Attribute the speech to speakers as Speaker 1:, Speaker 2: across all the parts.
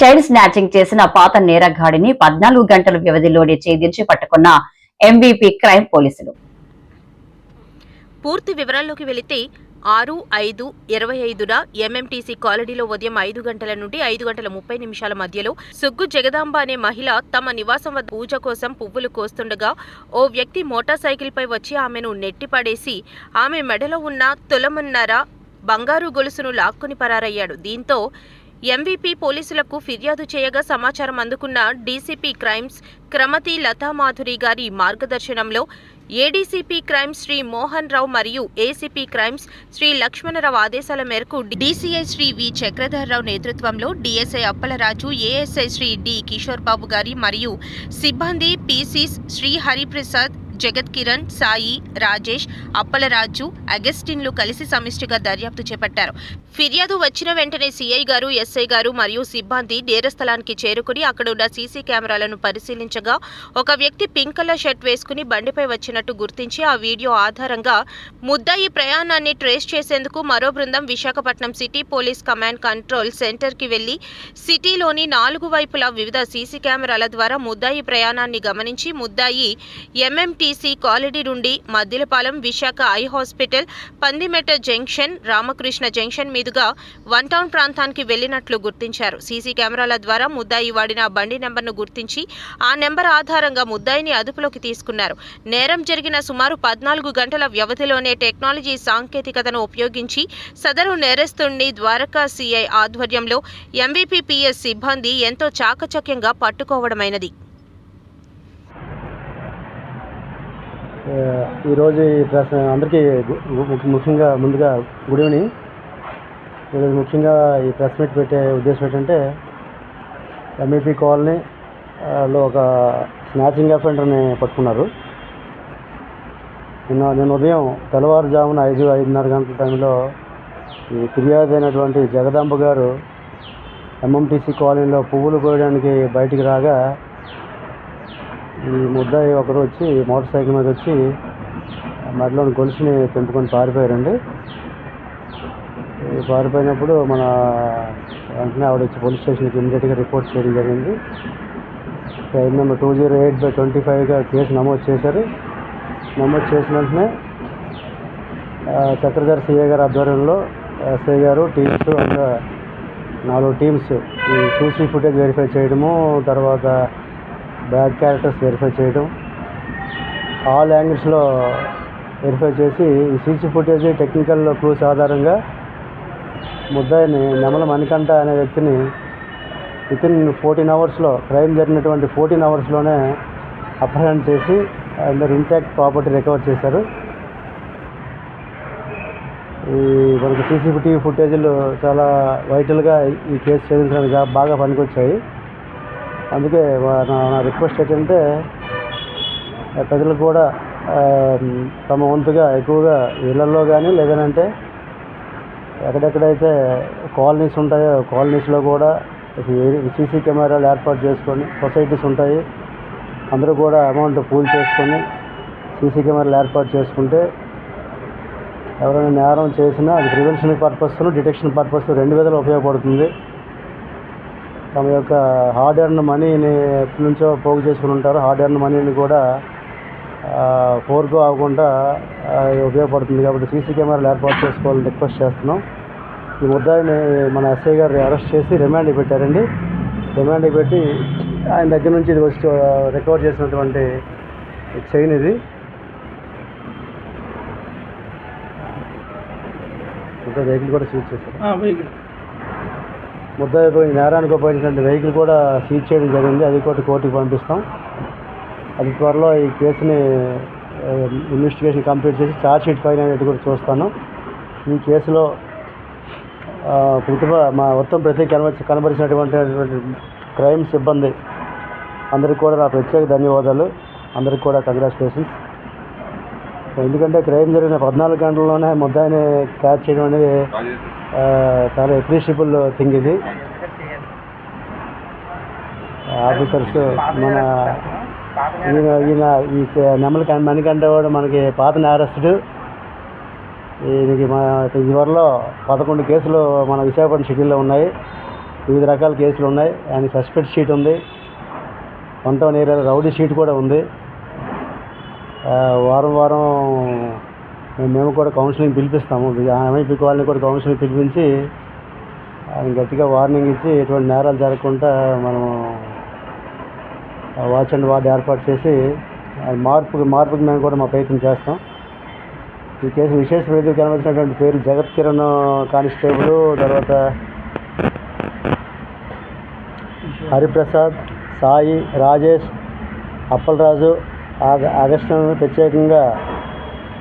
Speaker 1: Child snatching చేసిన పాత నేరగాడిని పద్నాలుగు గంటల వ్యవధిలోనే ఛేదించి పట్టుకున్న ఎంవీపీ క్రైమ్ పోలీసులు.
Speaker 2: పూర్తి వివరాల్లోకి వెళితే ఆరు ఐదు ఇరవై ఐదున ఎంఎంటీసీ కాలనీలో ఉదయం ఐదు గంటల నుండి ఐదు గంటల ముప్పై నిమిషాల మధ్యలో సుగ్గు జగదాంబ అనే మహిళ తమ నివాసం వద్ద పూజ కోసం పువ్వులు కోస్తుండగా ఓ వ్యక్తి మోటార్ సైకిల్పై వచ్చి ఆమెను నెట్టిపడేసి ఆమె మెడలో ఉన్న తులమున్నర బంగారు గొలుసును లాక్కుని పరారయ్యాడు. దీంతో ఎంవీపీ పోలీసులకు ఫిర్యాదు చేయగా సమాచారం అందుకున్న డీసీపీ క్రైమ్స్ క్రమతి లతామాధురి గారి మార్గదర్శనంలో ఏడీసీపీ క్రైమ్స్ శ్రీ మోహన్ రావు మరియు ఏసీపీ క్రైమ్స్ శ్రీ లక్ష్మణరావు ఆదేశాల మేరకు డీసీఐ శ్రీ వి చక్రధరరావు నేతృత్వంలో DSI Appalaraju ASI Shri D Kishore Babu గారి మరియు సిబ్బంది పీసీస్ శ్రీ హరిప్రసాద్ జగత్ కిరణ్ సాయి రాజేష్ అప్పలరాజు అగస్టిన్లు కలిసి సమిష్టిగా దర్యాప్తు చేపట్టారు. ఫిర్యాదు వచ్చిన వెంటనే సీఐ గారు ఎస్ఐ గారు మరియు సిబ్బంది నేర స్థలానికి చేరుకుని అక్కడున్న సీసీ కెమెరాలను పరిశీలించగా ఒక వ్యక్తి పింక్ కలర్ షర్ట్ వేసుకుని బండిపై వచ్చినట్టు గుర్తించి ఆ వీడియో ఆధారంగా ముద్దాయి ప్రయాణాన్ని ట్రేస్ చేసేందుకు మరో బృందం Visakhapatnam city police command control సెంటర్కి వెళ్ళి సిటీలోని నాలుగు వైపులా వివిధ సీసీ కెమెరాల ద్వారా ముద్దాయి ప్రయాణాన్ని గమనించి ముద్దాయి ఎంఎంటీసీ కాలనీ నుండి Maddilapalem Visakha eye hospital Pandimetta junction Ramakrishna junction మీదుగా వన్ టౌన్ ప్రాంతానికి వెళ్ళినట్లు గుర్తించారు. సీసీ కెమెరాల ద్వారా ముద్దాయి వాడిన బండి నెంబర్ను గుర్తించి ఆ నెంబర్ ఆధారంగా ముద్దాయిని అదుపులోకి తీసుకున్నారు. నేరం జరిగిన సుమారు పద్నాలుగు గంటల వ్యవధిలోనే టెక్నాలజీ సాంకేతికతను ఉపయోగించి సదరు నేరస్తుడిని ద్వారకా సిఐ ఆధ్వర్యంలో ఎంవీపీపీఎస్ సిబ్బంది ఎంతో చాకచక్యంగా పట్టుకోవడమైనది.
Speaker 3: ఈరోజు ఈ ప్రెస్ అందరికీ ముఖ్యంగా ముందుగా గుడ్ ఈవినింగ్. ఈరోజు ముఖ్యంగా ఈ ప్రెస్ మీట్ పెట్టే ఉద్దేశం ఏంటంటే ఎంఈపీ కాలనీ లో ఒక స్నాచింగ్ అఫెండర్ని పట్టుకున్నారు. నిన్న నేను ఉదయం తెల్లవారుజామున ఐదు ఐదున్నర గంటల టైంలో ఈ ఫిర్యాదు అయినటువంటి జగదాంబ గారు ఎంఎంటీసీ కాలనీలో పువ్వులు కోయడానికి బయటికి రాగా ఈ ముద్దాయి ఒకరు వచ్చి మోటార్ సైకిల్ మీద వచ్చి మెడలోని గొలుసుని తెంపుకొని పారిపోయారండి. పారిపోయినప్పుడు మన వెంటనే ఆవిడ వచ్చి పోలీస్ స్టేషన్కి ఇమీడియట్గా రిపోర్ట్ చేయడం జరిగింది. Crime number two zero eight by twenty ఫైవ్గా case నమోదు చేశారు. నమోదు చేసిన వెంటనే చక్రధర్ సిఏ గారి ఆధ్వర్యంలో ఎస్ఐ గారు టీమ్స్ అంతా నాలుగు టీమ్స్ ఈ సీసీ ఫుటేజ్ వెరిఫై చేయడము తర్వాత బ్యాడ్ క్యారెక్టర్స్ వెరిఫై చేయడం ఆల్ యాంగిల్స్లో వెరిఫై చేసి ఈ సీసీ ఫుటేజ్ టెక్నికల్ క్లూస్ ఆధారంగా ముద్దాయిని నెమల మణికంఠ అనే వ్యక్తిని వితిన్ ఫోర్టీన్ అవర్స్లో క్రైమ్ జరిగినటువంటి ఫోర్టీన్ అవర్స్లోనే అప్రహెండ్ చేసి అందరు ఇంటాక్ట్ ప్రాపర్టీ రికవర్ చేశారు. ఈ మనకు సీసీటీవీ ఫుటేజీలు చాలా వైటల్గా ఈ కేసు ఛేదించడానికి బాగా పనికొచ్చాయి. అందుకే నా రిక్వెస్ట్ ఏంటంటే ప్రజలు కూడా తమ వంతుగా ఎక్కువగా ఇళ్ళలో కానీ లేదనంటే ఎక్కడెక్కడైతే కాలనీస్ ఉంటాయో కాలనీస్లో కూడా సీసీ కెమెరాలు ఏర్పాటు చేసుకొని సొసైటీస్ ఉంటాయి. అందరూ కూడా అమౌంట్ పూల్ చేసుకొని సీసీ కెమెరాలు ఏర్పాటు చేసుకుంటే ఎవరైనా నేరం చేసినా అది ప్రివెన్షన్ పర్పస్ను డిటెక్షన్ పర్పస్ రెండు విధాలు ఉపయోగపడుతుంది. తమ యొక్క హార్డ్ ఎర్న్ మనీని ఎప్పటి నుంచో పోగు చేసుకుని ఉంటారు. హార్డ్ ఎర్న్ మనీని కూడా ఫోర్గో అవ్వకుండా ఉపయోగపడుతుంది కాబట్టి సీసీ కెమెరాలు ఏర్పాటు చేసుకోవాలని రిక్వెస్ట్ చేస్తున్నాం. ఈ ముద్దాయిని మన ఎస్ఐ గారు అరెస్ట్ చేసి రిమాండ్ పెట్టారండి. రిమాండ్కి పెట్టి ఆయన దగ్గర నుంచి ఇది వచ్చి రికవర్ చేసినటువంటి చైన్ ఇది. ఇంకా వెహికల్ కూడా సీజ్ చేశారు. వెహికల్ పోయి నేరానికి ఉపయోగించినటువంటి వెహికల్ కూడా సీజ్ చేయడం జరిగింది. అది కూడా కోర్టుకు పంపిస్తాం. అది త్వరలో ఈ కేసుని ఇన్వెస్టిగేషన్ కంప్లీట్ చేసి ఛార్జ్ షీట్ ఫైల్ అనేది కూడా చూస్తాను. ఈ కేసులో కుటుంబ ప్రతిభ మా మొత్తం ప్రతి కనబరి కనబరిచినటువంటి క్రైమ్ సిబ్బంది అందరికి కూడా నా ప్రత్యేక ధన్యవాదాలు. అందరికి కూడా కంగ్రాచులేషన్స్ ఎందుకంటే క్రైమ్ జరిగిన పద్నాలుగు గంటల్లోనే ముద్దాయిని క్యాచ్ చేయడం అనేది చాలా అప్రిషియబుల్ థింగ్ ఇది. ఆఫీసర్స్ మన ఈయన ఈయన ఈ నెమలి మణికంఠ వాడు మనకి పాత నేరస్తుడు. ఈయనకి మన ఇదివరలో పదకొండు కేసులు మన విశాఖపట్నం షెడ్యూల్లో ఉన్నాయి. వివిధ రకాల కేసులు ఉన్నాయి. ఆయన సస్పెక్ట్ షీట్ ఉంది. వన్ టౌన్ ఏరియాలో రౌడీ షీట్ కూడా ఉంది. వారం వారం మేము- కూడా కౌన్సిలింగ్ పిలిపిస్తాము. ఎంఐపీ వాళ్ళని కూడా కౌన్సిలింగ్ పిలిపించి ఆయన గట్టిగా వార్నింగ్ ఇచ్చి ఎటువంటి నేరాలు జరగకుండా మనం వాచ్ అండ్ వార్డ్ ఏర్పాటు చేసి ఆయన మార్పు మార్పుకి మేము కూడా మా ప్రయత్నం చేస్తాం. ఈ కేసు విశేష వేదిక కనబడినటువంటి పేరు జగత్ కిరణ్ కానిస్టేబుల్ తర్వాత హరిప్రసాద్ సాయి రాజేష్ అప్పలరాజు ఆగ- ప్రత్యేకంగా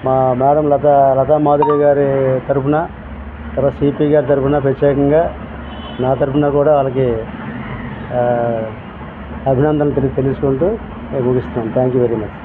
Speaker 3: మా మేడం లత లతా మాధురి గారి తరఫున తర్వాత సిపి గారి తరఫున ప్రత్యేకంగా నా తరఫున కూడా వాళ్ళకి అభినందనలు తెలి తెలుసుకుంటూ నేను ముగిస్తున్నాను థ్యాంక్ యూ వెరీ మచ్